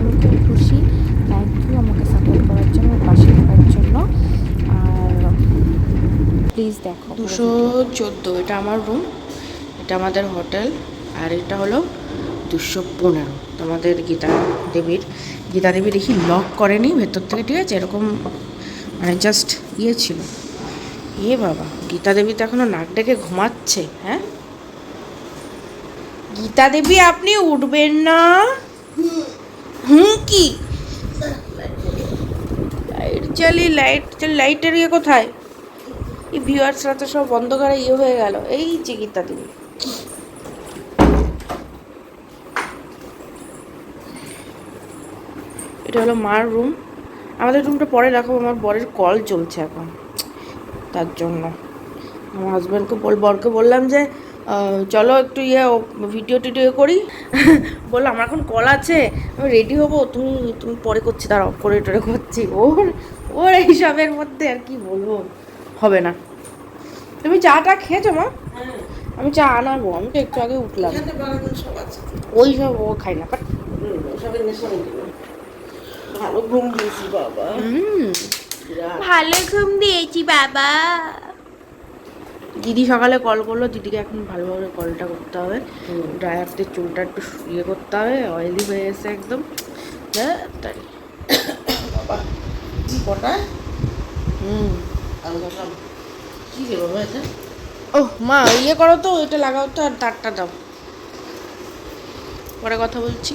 খুব খুশি। Thank you আমাকে সাপোর্ট করার জন্য পাশে থাকার জন্য। আর প্লিজ দেখো। দুশো চোদ্দ, এটা আমার রুম এটা আমাদের হোটেল আর এটা হলো দুশো পনেরো। তোমাদের গীতা দেবীর, গীতা দেবী দেখি লক করেনি ভেতর থেকে, ঠিক আছে? এরকম মানে জাস্ট ইয়ে ছিল। এ বাবা, গীতা দেবী তো এখনও নাক ডেকে ঘুমাচ্ছে হ্যাঁ? গীতা দেবী, আপনি উঠবেন না। হুম কি লাইট জ্বালি লাইট লাইটের ইয়ে কোথায়? এই ভিউয়ার্সরা তো সব বন্ধ করে ইয়ে হয়ে গেল। এই গীতা দেবী এটা হলো মার রুম আমাদের রুমটা পরে রাখব আমার বরের কল চলছে এখন। তার জন্য। আমার হাজব্যান্ডকে বল, বরকে বললাম যে চলো একটু ইয়ে ভিডিও টিডিও করি। বলল আমার এখন কল আছে আমি রেডি হব তুমি তুমি পরে করছি দাঁড়াও করে টরে করছি। ওর ওর এইসবের মধ্যে আর কি বলব হবে না। তুমি চাটা খেয়েছো মা? আমি চা আনাবো আমি তো একটু আগে উঠলাম। ওই সব ও খাই না বাট ভালো ঘুম দিয়েছি বাবা। ভালো ঘুম দিয়েছি বাবা। দিদি সকালে কল করল দিদিকে এখন ভালোভাবে কলটা করতে হবে। ড্রায়ারতে চুলটা একটু ইয়ে করতে হবে অয়েলি হয়ে গেছে একদম। তাড়াতাড়ি বাবা কি কটা? হুম। আলগা কি রে বাবা এটা? ও মা ইয়ে করো তো এটা লাগাও তো আর তারটা দাও। পরে কথা বলছি।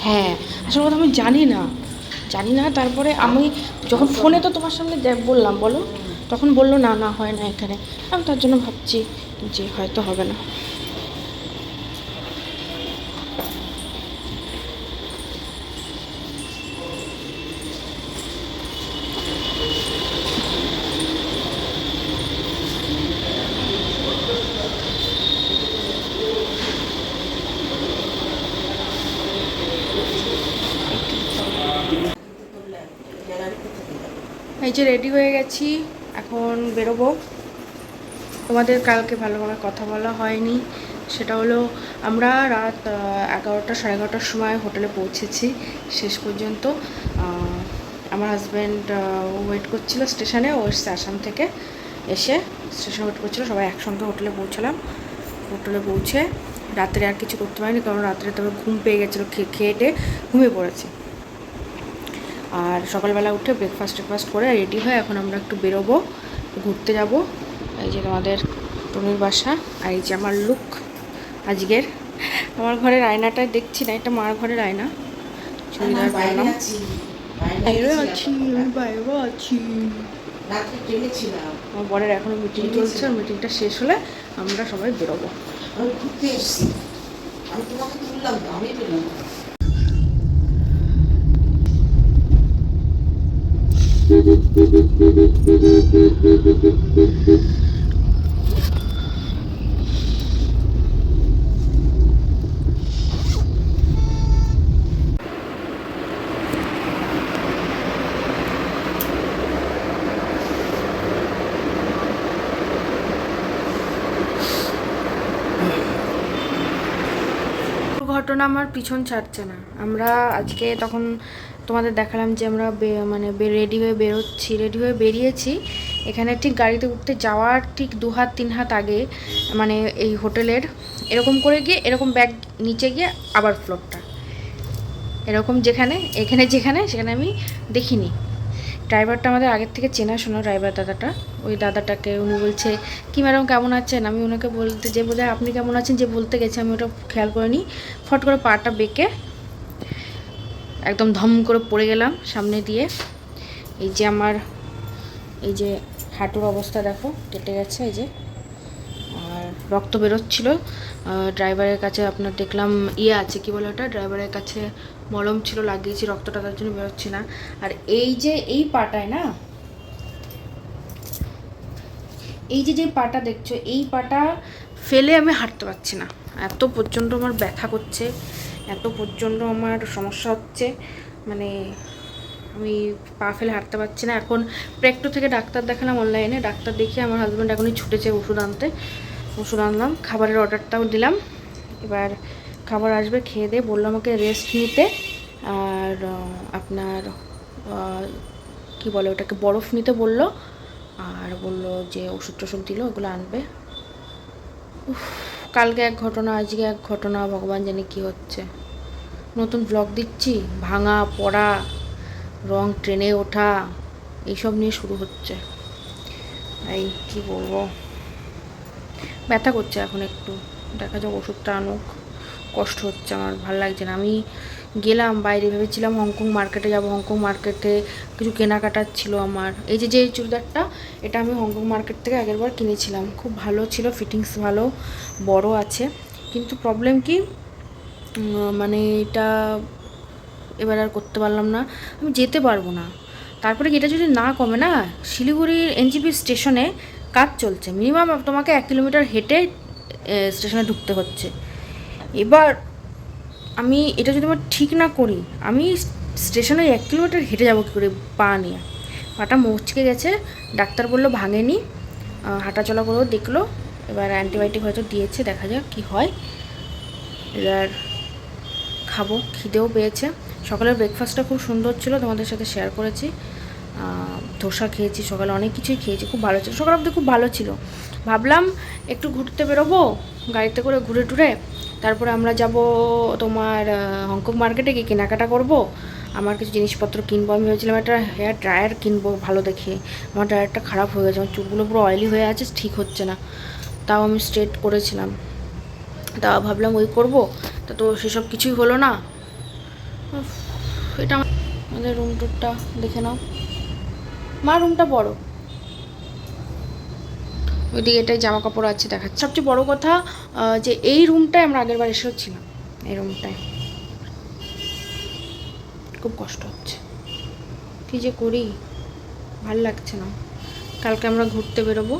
হ্যাঁ আসল কথা আমি জানি না। জানি না, তারপরে আমি যখন ফোনে তো তোমার সামনে বললাম, বলো? তখন বলল, না না, হয় না এখানে। আমি তার জন্য ভাবছি যে হয়তো হবে না। এই যে রেডি হয়ে গেছি, এখন বেরোবো। তোমাদের কালকে ভালোভাবে কথা বলা হয়নি। সেটা হলো, আমরা রাত এগারোটা সাড়ে এগারোটার সময় হোটেলে পৌঁছেছি, শেষ পর্যন্ত। আমার হাজব্যান্ড ওয়েট করছিল স্টেশনে ও এসছে আসাম থেকে। এসে স্টেশনে ওয়েট করছিল, সবাই একসঙ্গে হোটেলে পৌঁছলাম। হোটেলে পৌঁছে রাত্রে আর কিছু করতে পারিনি, কারণ রাত্রে তবে ঘুম পেয়ে গেছিল খেয়ে খেয়ে ঘুমিয়ে পড়েছি। আর সকালবেলা উঠে ব্রেকফাস্ট টেকফাস্ট করে রেডি হয়ে এখন আমরা একটু বেরোবো ঘুরতে যাব। এই যে তোমাদের টুনির বাসা আর এই যে আমার লুক আজকের। আমার ঘরের আয়নাটা দেখছি না এটা মার ঘরের আয়না। চুড়িদার বানালাম বাইরে আছি আমি বাইরে আছি। রাত্রে ট্রেনে ছিলাম আমার বরের এখনও মিটিং চলছে আর মিটিংটা শেষ হলে আমরা সবাই বেরোবো। আমি ঘুরতে এসেছি। আমি তোমাকে তুললাম আমি পেলাম ঘটনা আমার পিছন ছাড়ছে না। আমরা আজকে তখন তোমাদের দেখালাম যে আমরা মানে রেডি হয়ে বেরোচ্ছি রেডি হয়ে বেরিয়েছি। এখানে ঠিক গাড়িতে উঠতে যাওয়ার ঠিক দু হাত, তিন হাত আগে মানে এই হোটেলের, এরকম করে গিয়ে, এরকম ব্যাগ নিচে গিয়ে আবার ফ্লোরটা এরকম যেখানে, এখানে যেখানে, সেখানে আমি দেখিনি। ড্রাইভারটা আমাদের আগের থেকে চেনাশোনা ড্রাইভার দাদাটা। ওই দাদাটাকে উনি বলছে, কি ম্যাডাম, কেমন আছেন? আমি ওনাকে বলতে, যে বোধহয় আপনি কেমন আছেন, যে বলতে গেছে, আমি ওটা খেয়াল করিনি। ফট করে পাটা বেঁকে একদম ধম করে পড়ে গেলাম সামনে দিয়ে। এই যে আমার, এই যে হাঁটুর অবস্থা দেখো, কেটে গেছে এই যে। আর রক্ত বেরোচ্ছিল। ড্রাইভারের কাছে আপনার দেখলাম ইয়ে আছে, কি বলে ওটা? ড্রাইভারের কাছে মলম ছিল, লাগিয়েছি, রক্তটা তার জন্য বেরোচ্ছে না। আর এই যে, এই পাটায় না, এই যে যে পাটা দেখছ, এই পাটা ফেলে আমি হাঁটতে পারছি না। এত পর্যন্ত আমার ব্যথা করছে। এত প্রচণ্ড আমার সমস্যা হচ্ছে। মানে আমি পা ফেলে হাঁটতে পারছি না। এখন প্রেকটো থেকে ডাক্তার দেখালাম অনলাইনে ডাক্তার দেখিয়ে আমার হাজব্যান্ড এখনই ছুটেছে ওষুধ আনতে। ওষুধ আনলাম খাবারের অর্ডারটাও দিলাম। এবার খাবার আসবে খেয়ে দিয়ে বলল আমাকে রেস্ট নিতে। আর আপনার কি বলে ওটাকে বরফ নিতে বলল। আর বলল যে ওষুধ টষুধ দিল ওগুলো আনবে। উফ, কালকে এক ঘটনা, আজকে এক ঘটনা, ভগবান জানে কি হচ্ছে। নতুন ব্লগ দিচ্ছি, ভাঙা, পড়া, রং ট্রেনে ওঠা, এইসব নিয়ে শুরু হচ্ছে। এই কি বলব? ব্যথা করছে এখন একটু। দেখা যাক ওষুধটা আনুক। কষ্ট হচ্ছে আমার, ভালো লাগছে না। আমি গেলাম, বাইরে ভেবেছিলাম হংকং মার্কেটে যাব। হংকং মার্কেটে কিছু কেনাকাটার ছিল আমার। এই যে যে চুড়িদারটা, এটা আমি হংকং মার্কেট থেকে আগেরবার কিনেছিলাম। খুব ভালো ছিল, ফিটিংস ভালো, বড় আছে। কিন্তু প্রবলেম কি? মানে এটা এবার আর করতে পারলাম না। আমি যেতে পারব না। তারপরে এটা যদি না কমে না শিলিগুড়ির এনজিপি স্টেশনে কাজ চলছে। মিনিমাম তোমাকে এক কিলোমিটার হেঁটে স্টেশনে ঢুকতে হচ্ছে। এবার আমি এটা যদি আমার ঠিক না করি, আমি স্টেশনে এক কিলোমিটার হেঁটে যাব কী করে পা নিয়ে। পাটা মচকে গেছে, ডাক্তার বলল ভাঙেনি হাঁটাচলা করেও দেখল, এবার অ্যান্টিবায়োটিক হয়তো দিয়েছে, দেখা যাক কী হয়। এবার খাব, খিদেও পেয়েছে। সকালের ব্রেকফাস্টটা খুব সুন্দর ছিল, তোমাদের সাথে শেয়ার করেছি। ধোসা খেয়েছি, সকালে অনেক কিছুই খেয়েছি, খুব ভালো ছিল। সকাল অবধি খুব ভালো ছিল। ভাবলাম একটু ঘুরতে বেরোবো, গাড়িতে করে ঘুরে টুরে তারপরে আমরা যাব তোমার হংকং মার্কেটে গিয়ে কেনাকাটা করব। আমার কিছু জিনিসপত্র কিনবো। আমি ভেবেছিলাম একটা হেয়ার ড্রায়ার কিনবো ভালো দেখে। আমার ড্রায়ারটা খারাপ হয়ে গেছে। আমার চুলগুলো পুরো অয়েলি হয়ে আছে, ঠিক হচ্ছে না। তাও আমি স্ট্রেট করেছিলাম। তা ভাবলাম ওই করব। তা তো সেসব কিছুই হলো না। এটা আমাদের রুম টুরটা দেখে নাও। মা রুমটা বড়। ওইদিকে এটাই জামা কাপড় আছে দেখাচ্ছে। সবচেয়ে বড় কথা যে এই রুমটায় আমরা আগের বার এসেও ছিলাম এই রুমটায়। খুব কষ্ট হচ্ছে। কী যে করি? ভালো লাগছে না। কালকে আমরা ঘুরতে বেরোবো।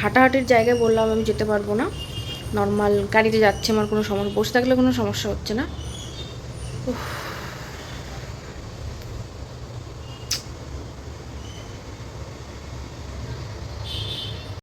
হাঁটাহাঁটির জায়গায় বললাম আমি যেতে পারব না। নর্মাল গাড়িতে যাচ্ছে, আমার কোনো সমস্যা, বসে থাকলে কোনো সমস্যা হচ্ছে না। উফ।